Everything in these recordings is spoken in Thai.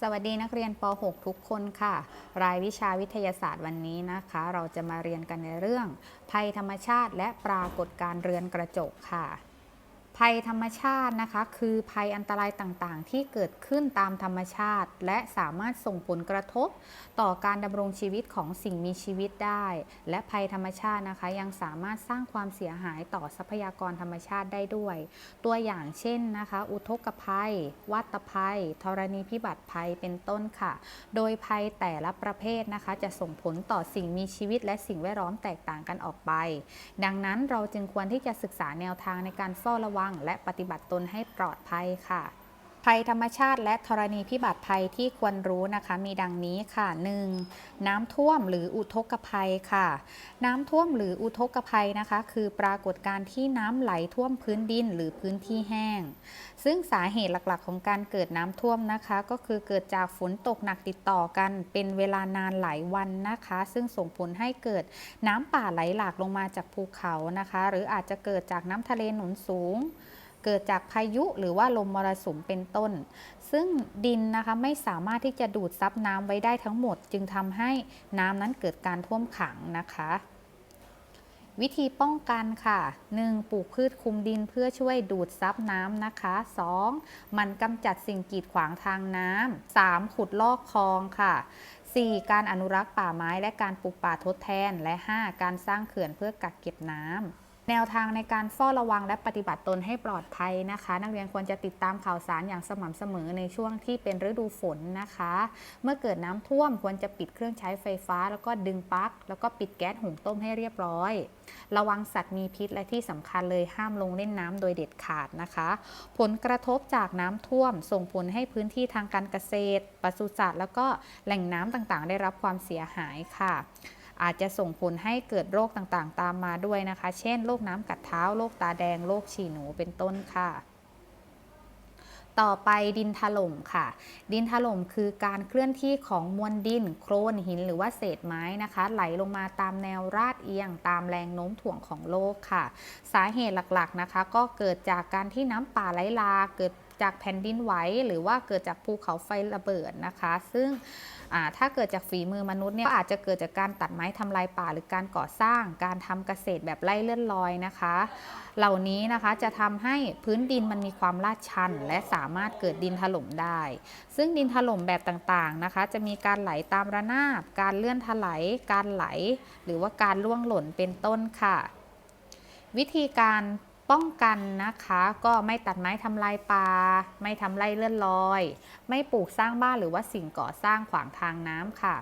สวัสดีนักเรียนป .6 ทุกคนค่ะ รายวิชาวิทยาศาสตร์วันนี้นะคะ เราจะมาเรียนกันในเรื่อง ภัยธรรมชาติและปรากฏการเรือนกระจกค่ะ ภัยธรรมชาตินะคะ คือภัยอันตรายต่างๆ ที่เกิดขึ้นตามธรรมชาติ และสามารถส่งผลกระทบต่อการดำรงชีวิตของสิ่งมีชีวิตได้ และภัยธรรมชาตินะคะ ยังสามารถสร้างความเสียหายต่อทรัพยากรธรรมชาติได้ด้วย ตัวอย่างเช่นนะคะ อุทกภัย วัตภัย ธรณีพิบัติภัยเป็นต้นค่ะ โดยภัยแต่ละประเภทนะคะ จะส่งผลต่อสิ่งมีชีวิต และสิ่งแวดล้อมแตกต่างกันออกไป ดังนั้นเราจึงควรที่จะศึกษาแนวทางในการเฝ้าระวังและปฏิบัติตนให้ปลอดภัยค่ะ ภัยธรรมชาติและธรณีพิบัติภัยที่ควรรู้นะคะ มีดังนี้ค่ะ 1. น้ำท่วมหรืออุทกภัยค่ะ น้ำท่วมหรืออุทกภัยนะคะ คือปรากฏการณ์ที่น้ำไหลท่วมพื้นดินหรือพื้นที่แห้ง ซึ่งสาเหตุหลักๆ ของการเกิดน้ำท่วมนะคะ ก็คือเกิดจากฝนตกหนักติดต่อกัน เป็นเวลานานหลายวันนะคะ ซึ่งส่งผลให้เกิดน้ำป่าไหลหลากลงมาจากภูเขานะคะ หรืออาจจะเกิดจากน้ำทะเลหนุนสูง เกิดจากพายุหรือว่าลมมรสุมเป็นต้น ซึ่งดินนะคะไม่สามารถที่จะดูดซับน้ำไว้ได้ทั้งหมด จึงทำให้น้ำนั้นเกิดการท่วมขังนะคะวิธีป้องกันค่ะ 1. ปลูกพืชคุมดินเพื่อช่วยดูดซับน้ำนะคะ 2. มันกำจัดสิ่งกีดขวางทางน้ำ 3. ขุดลอกคลองค่ะ 4. การอนุรักษ์ป่าไม้และการปลูกป่าทดแทน และ 5. การสร้างเขื่อนเพื่อกักเก็บน้ำ แนวทางในการเฝ้าระวังและปฏิบัติตนให้ปลอดภัยนะคะ นักเรียนควรจะติดตามข่าวสารอย่างสม่ำเสมอในช่วงที่เป็นฤดูฝนนะคะ เมื่อเกิดน้ำท่วมควรจะปิดเครื่องใช้ไฟฟ้า แล้วก็ดึงปลั๊กแล้วก็ปิดแก๊สหุงต้มให้เรียบร้อย ระวังสัตว์มีพิษและที่สำคัญเลยห้ามลงเล่นน้ำโดยเด็ดขาดนะคะ ผลกระทบจากน้ำท่วม ส่งผลให้พื้นที่ทางการเกษตรปศุสัตว์แล้วก็แหล่งน้ำต่างๆ ได้รับความเสียหายค่ะ อาจจะส่งผลให้เกิดโรคต่างๆ ตามมาด้วยนะคะ เช่นโรคน้ำกัดเท้าโรคตาแดงโรคฉี่หนูเป็นต้นค่ะต่อไปดินถล่มค่ะ ดินถล่มคือการเคลื่อนที่ของมวลดิน โคลนหินหรือว่าเศษไม้นะคะ ไหลลงมาตามแนวราดเอียง ตามแรงโน้มถ่วงของโลกค่ะ สาเหตุหลักๆนะคะ ก็เกิดจากการที่น้ำป่าไหลหลากเกิด จากแผ่นดินไหวหรือว่าเกิดจากภูเขาไฟระเบิดนะคะ ซึ่งถ้าเกิดจากฝีมือมนุษย์เนี่ยก็อาจจะเกิดจากการตัดไม้ทำลายป่า หรือการก่อสร้างการทำเกษตรแบบไล่เลื่อนลอยนะคะ เหล่านี้นะคะจะทำให้พื้นดินมันมีความลาดชัน และสามารถเกิดดินถล่มได้ ซึ่งดินถล่มแบบต่างๆนะคะ จะมีการไหลตามระนาบ การเลื่อนถลายการไหล หรือว่าการล่วงหล่นเป็นต้นค่ะ วิธีการ ป้องกันนะคะก็ไม่ตัดไม้ทำลายป่าไม่ทำไร่เลื่อนลอย ไม่ปลูกสร้างบ้านหรือว่าสิ่งก่อสร้างขวางทางน้ำค่ะ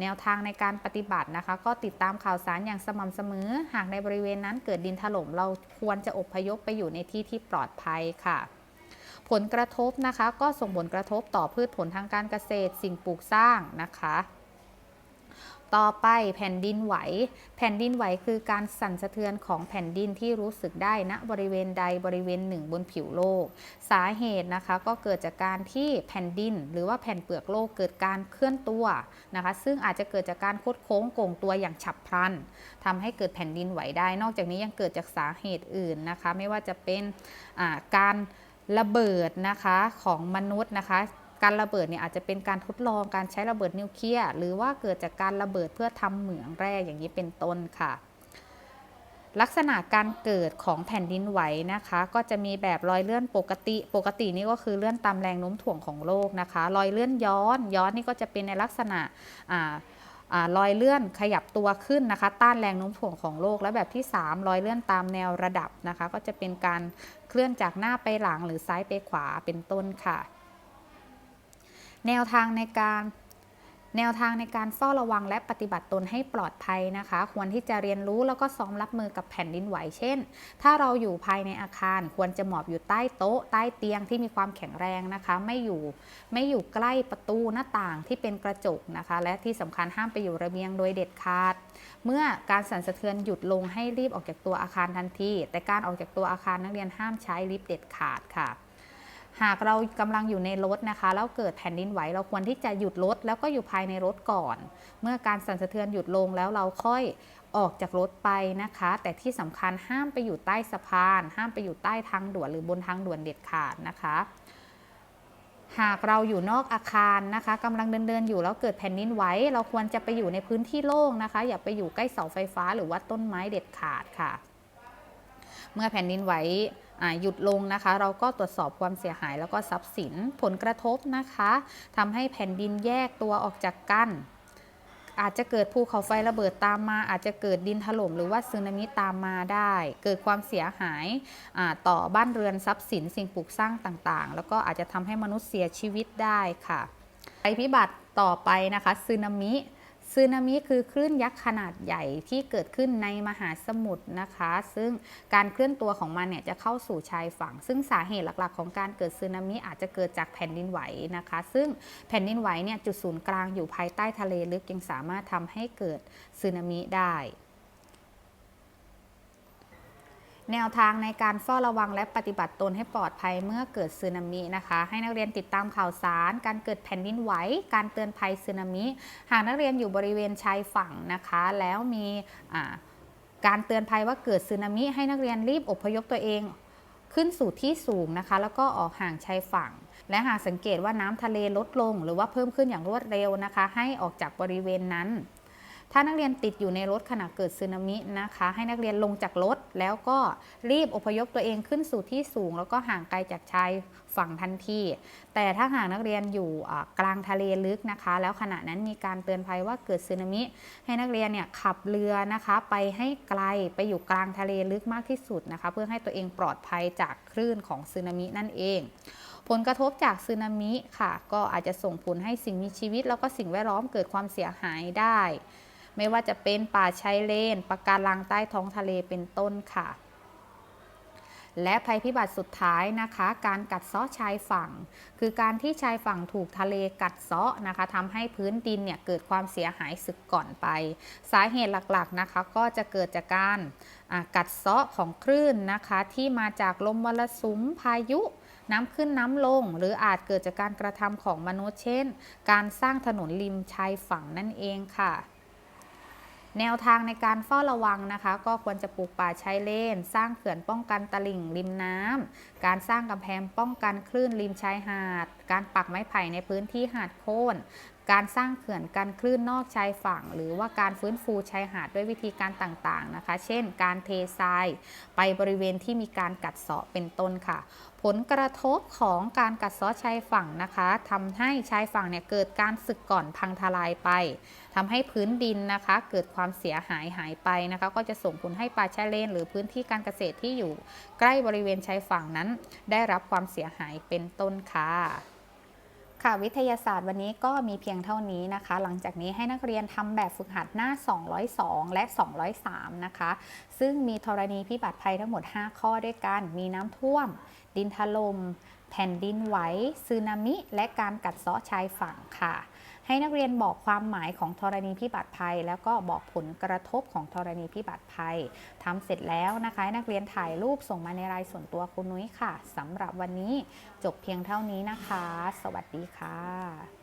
แนวทางในการปฏิบัตินะคะ ก็ติดตามข่าวสารอย่างสม่ำเสมอ หากในบริเวณนั้นเกิดดินถล่มเราควรจะอพยพไปอยู่ในที่ที่ปลอดภัยค่ะผลกระทบนะคะก็ส่งผลกระทบต่อพืชผลทางการเกษตร สิ่งปลูกสร้างนะคะ ต่อไปแผ่นดินไหว แผ่นดินไหวคือการสั่นสะเทือนของแผ่นดินที่รู้สึกได้ณบริเวณใดบริเวณหนึ่งบนผิวโลก สาเหตุนะคะก็เกิดจากการที่แผ่นดิน หรือว่าแผ่นเปลือกโลกเกิดการเคลื่อนตัวนะคะ ซึ่งอาจจะเกิดจากการคดโค้งโก่งตัวอย่างฉับพลันทำให้เกิดแผ่นดินไหวได้ นอกจากนี้ยังเกิดจากสาเหตุอื่นนะคะ ไม่ว่าจะเป็นการระเบิดนะคะของมนุษย์นะคะ การระเบิดเนี่ยอาจจะเป็นการทดลองการใช้ระเบิดนิวเคลียร์หรือว่าเกิดจากการระเบิดเพื่อทำเหมืองแร่อย่างนี้เป็นต้นค่ะ ลักษณะการเกิดของแผ่นดินไหวนะคะ ก็จะมีแบบรอยเลื่อนปกติ ปกตินี่ก็คือเลื่อนตามแรงโน้มถ่วงของโลกนะคะ รอยเลื่อนย้อนย้อนนี่ก็จะเป็นในลักษณะอ่ารอยเลื่อนขยับตัวขึ้นนะคะ ต้านแรงโน้มถ่วงของโลก และแบบที่ 3 รอยเลื่อนตามแนวระดับนะคะ ก็จะเป็นการเคลื่อนจากหน้าไปหลังหรือซ้ายไปขวาเป็นต้นค่ะ แนวทางในการแนวทางในการเฝ้าระวังและปฏิบัติตนให้ปลอดภัยนะคะ ควรที่จะเรียนรู้แล้วก็ซ้อมรับมือกับแผ่นดินไหว เช่น ถ้าเราอยู่ภายในอาคาร ควรจะหมอบอยู่ใต้โต๊ะ ใต้เตียงที่มีความแข็งแรงนะคะ ไม่อยู่ไม่อยู่ใกล้ประตูหน้าต่างที่เป็นกระจกนะคะ และที่สำคัญห้ามไปอยู่ระเบียงโดยเด็ดขาด เมื่อการสั่นสะเทือนหยุดลงให้รีบออกจากตัวอาคารทันที แต่การออกจากตัวอาคารนักเรียนห้ามใช้ลิฟต์เด็ดขาดค่ะ หากเรากำลังอยู่ในรถนะคะ แล้วเกิดแผ่นดินไหวเราควรที่จะหยุดรถแล้วก็อยู่ภายในรถก่อน เมื่อการสั่นสะเทือนหยุดลงแล้วเราค่อยออกจากรถไปนะคะ แต่ที่สำคัญห้ามไปอยู่ใต้สะพาน ห้ามไปอยู่ใต้ทางด่วนหรือบนทางด่วนเด็ดขาดนะคะ หากเราอยู่นอกอาคารนะคะกำลังเดินเดินๆอยู่แล้วเกิดแผ่นดินไหวเราควรจะไปอยู่ในพื้นที่โล่งนะคะ อย่าไปอยู่ใกล้เสาไฟฟ้าหรือว่าต้นไม้เด็ดขาดค่ะ เมื่อแผ่นดินไหวหยุดลงนะคะ เราก็ตรวจสอบความเสียหายแล้วก็ทรัพย์สินผลกระทบนะคะทำให้แผ่นดินแยกตัวออกจากกันอาจจะเกิดภูเขาไฟระเบิดตามมา อาจจะเกิดดินถล่มหรือว่าสึนามิตามมาได้ เกิดความเสียหายต่อบ้านเรือนทรัพย์สินสิ่งปลูกสร้างต่างๆ แล้วก็อาจจะทำให้มนุษย์เสียชีวิตได้ค่ะภัยพิบัติต่อไปนะคะสึนามิ สึนามิคือคลื่นยักษ์ขนาดใหญ่ที่เกิดขึ้นในมหาสมุทรนะคะ ซึ่งการเคลื่อนตัวของมันเนี่ยจะเข้าสู่ชายฝั่ง ซึ่งสาเหตุหลักๆ ของการเกิดสึนามิอาจจะเกิดจากแผ่นดินไหวนะคะ ซึ่งแผ่นดินไหวเนี่ยจุดศูนย์กลางอยู่ภายใต้ทะเลลึกยังสามารถทำให้เกิดสึนามิได้ แนวทางในการเฝ้าระวังและปฏิบัติตนให้ปลอดภัยเมื่อเกิดสึนามินะคะ ให้นักเรียนติดตามข่าวสาร การเกิดแผ่นดินไหว การเตือนภัยสึนามิ หากนักเรียนอยู่บริเวณชายฝั่งนะคะ แล้วมีการเตือนภัยว่าเกิดสึนามิ ให้นักเรียนรีบอพยพตัวเองขึ้นสู่ที่สูงนะคะ แล้วก็ออกห่างชายฝั่ง และหากสังเกตว่าน้ำทะเลลดลง หรือว่าเพิ่มขึ้นอย่างรวดเร็วนะคะ ให้ออกจากบริเวณนั้น ถ้านักเรียนติดอยู่ในรถขณะเกิดสึนามินะคะ ให้นักเรียนลงจากรถ แล้วก็รีบอพยพตัวเองขึ้นสู่ที่สูง แล้วก็ห่างไกลจากชายฝั่งทันที แต่ถ้าหากนักเรียนอยู่กลางทะเลลึกนะคะ แล้วขณะนั้นมีการเตือนภัยว่าเกิดสึนามิ ให้นักเรียนเนี่ยขับเรือนะคะไปให้ไกลไปอยู่กลางทะเลลึกมากที่สุดนะคะ เพื่อให้ตัวเองปลอดภัยจากคลื่นของสึนามินั่นเองผลกระทบจากสึนามิค่ะ ก็อาจจะส่งผลให้สิ่งมีชีวิต แล้วก็สิ่งแวดล้อมเกิดความเสียหายได้ ไม่ว่าจะเป็นป่าชายเลนปะการังใต้ท้องทะเลเป็นต้นค่ะ และภัยพิบัติสุดท้ายนะคะ การกัดเซาะชายฝั่ง คือการที่ชายฝั่งถูกทะเลกัดเซาะนะคะทำให้พื้นดินเนี่ยเกิดความเสียหายสึกก่อนไป สาเหตุหลักๆนะคะก็จะเกิดจากการกัดเซาะของคลื่นนะคะ ที่มาจากลมมรสุมพายุน้ำขึ้นน้ำลง หรืออาจเกิดจากการกระทำของมนุษย์เช่น การสร้างถนนริมชายฝั่งนั่นเองค่ะ แนวทางในการเฝ้าระวังนะคะ ก็ควรจะปลูกป่าชายเลน สร้างเขื่อนป้องกันตลิ่งริมน้ำการสร้างกำแพงป้องกันคลื่นริมชายหาด การปักไม้ไผ่ในพื้นที่หาดโค่น การสร้างเขื่อนกันคลื่นนอกชายฝั่ง หรือว่าการฟื้นฟูชายหาดด้วยวิธีการต่างๆนะคะ เช่น การเททรายไปบริเวณที่มีการกัดเซาะเป็นต้นค่ะ ผลกระทบของการกัดเซาะชายฝั่งนะคะทำให้ชายฝั่งเนี่ยเกิดการสึกก่อนพังทลายไปทำให้พื้นดินนะคะ เกิดความเสียหายหายไปนะคะ ก็จะส่งผลให้ป่าชายเลน หรือพื้นที่การเกษตรที่อยู่ใกล้บริเวณชายฝั่งนั้น ได้รับความเสียหายเป็นต้นค่ะ ค่ะวิทยาศาสตร์วันนี้ก็มีเพียงเท่านี้นะคะ หลังจากนี้ให้นักเรียนทำแบบฝึกหัดหน้า 202 และ 203 นะคะ ซึ่งมีธรณีพิบัติภัยทั้งหมด 5 ข้อด้วยกัน มีน้ำท่วม ดินถลม่มแผ่นดินไหวสึนามิ และการกัดเซาะชายฝั่งค่ะ ให้นักเรียนบอกความหมายของธรณีพิบัติภัย แล้วก็บอกผลกระทบของธรณีพิบัติภัยทำเสร็จแล้วนะคะนักเรียนถ่ายรูปส่งมาในรายส่วนตัวคุณนุ้ยค่ะสำหรับวันนี้จบเพียงเท่านี้นะคะ สวัสดีค่ะ